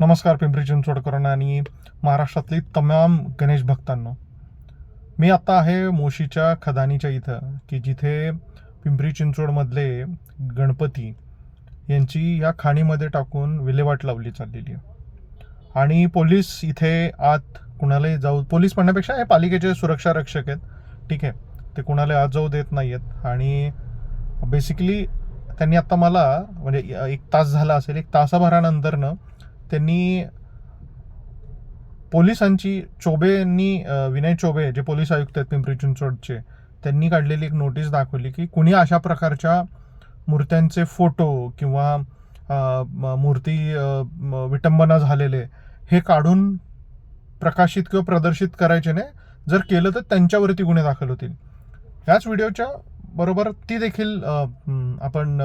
नमस्कार पिंपरी चिंचवडकरांना आणि महाराष्ट्रातली तमाम गणेश भक्तांनो. मी आत्ता आहे मोशीच्या खदानीच्या इथं की जिथे पिंपरी चिंचवडमधले गणपती यांची या खाणीमध्ये टाकून विल्हेवाट लावली चाललेली आहे. आणि पोलीस इथे आत कुणालाही जाऊ पोलीस म्हणण्यापेक्षा हे पालिकेचे सुरक्षा रक्षक आहेत. ठीक आहे ते कुणाला आत जाऊ देत नाही आहेत आणि बेसिकली त्यांनी आत्ता मला म्हणजे एक तास झाला असेल एक तासाभरानंतरनं त्यांनी पोलिसांची चोबेंनी विनय चोबे जे पोलीस आयुक्त आहेत पिंपरी चिंचवडचे त्यांनी काढलेली एक नोटीस दाखवली की कुणी अशा प्रकारच्या मूर्त्यांचे फोटो किंवा मूर्ती विटंबना झालेले हे काढून प्रकाशित किंवा प्रदर्शित करायचे नाही जर केलं तर त्यांच्यावरती गुन्हे दाखल होतील. याच व्हिडिओच्या बरोबर ती देखील आपण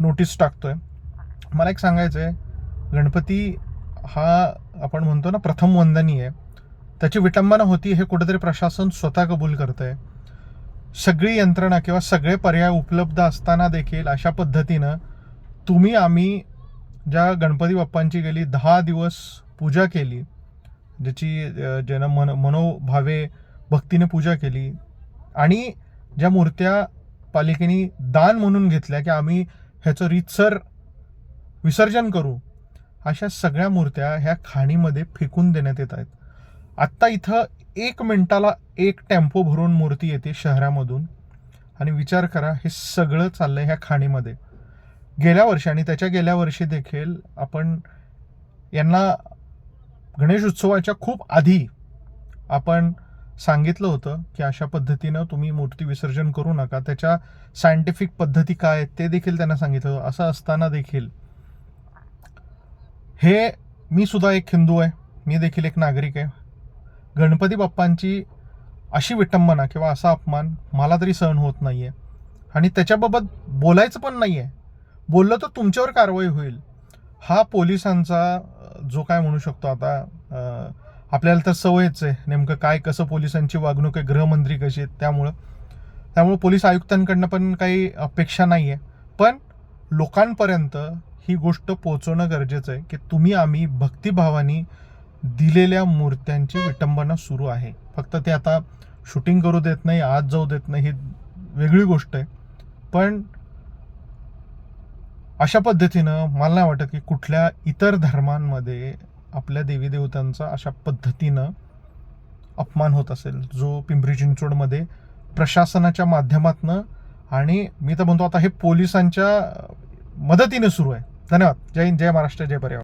नोटीस टाकतोय. मला एक सांगायचं आहे गणपती हा आपण म्हणतो ना प्रथम वंदनीय आहे. त्याची विटंबना होती हे कुठेतरी प्रशासन स्वतः कबूल करत आहे सगळी यंत्रणा किंवा सगळे पर्याय उपलब्ध असताना देखील अशा पद्धतीनं तुम्ही आम्ही ज्या गणपती बाप्पांची गेली दहा दिवस पूजा केली ज्याची ज्यानं मन मनोभावे भक्तीने पूजा केली आणि ज्या मूर्त्या पालिकेने दान म्हणून घेतल्या की आम्ही ह्याचं रीतसर विसर्जन करू अशा सगळ्या मूर्त्या ह्या खाणीमध्ये फेकून देण्यात येत आहेत. आत्ता इथं एक मिनिटाला एक टेम्पो भरून मूर्ती येते शहरामधून. आणि विचार करा हे सगळं चाललंय ह्या खाणीमध्ये. गेल्या वर्षी आणि त्याच्या गेल्या वर्षी देखील आपण यांना गणेश उत्सवाच्या खूप आधी आपण सांगितलं होतं की अशा पद्धतीनं तुम्ही मूर्ती विसर्जन करू नका. त्याच्या सायंटिफिक पद्धती काय आहेत ते देखील त्यांना सांगितलं होतं. असं असताना देखील हे मी सुद्धा एक हिंदू आहे. मी देखील एक नागरिक आहे. गणपती बाप्पांची अशी विटंबना किंवा असा अपमान मला तरी सहन होत नाही आहे आणि त्याच्याबाबत बोलायचं पण नाही आहे बोललं तर तुमच्यावर कारवाई होईल. हा पोलिसांचा जो काय म्हणू शकतो आता आपल्याला तर सवयच आहे. नेमकं काय कसं पोलिसांची वागणूक आहे गृहमंत्री कशी आहेत त्यामुळं. त्यामुळं पोलीस आयुक्तांकडनं पण काही अपेक्षा नाही आहे पण लोकांपर्यंत ही गोष्ट पोचवणं गरजेचं आहे की तुम्ही आम्ही भक्तिभावानी दिलेल्या मूर्त्यांची विटंबना सुरू आहे. फक्त ते आता शूटिंग करू देत नाही आत जाऊ देत नाही ही वेगळी गोष्ट आहे. पण अशा पद्धतीनं मला नाही वाटत की कुठल्या इतर धर्मांमध्ये आपल्या देवी देवतांचा अशा पद्धतीनं अपमान होत असेल. जो पिंपरी चिंचवडमध्ये प्रशासनाच्या माध्यमातनं आणि मी तर म्हणतो आता हे पोलिसांच्या मदतीने सुरू आहे. धन्यवाद. जय हिंद जय महाराष्ट्र जय पर्यावरण.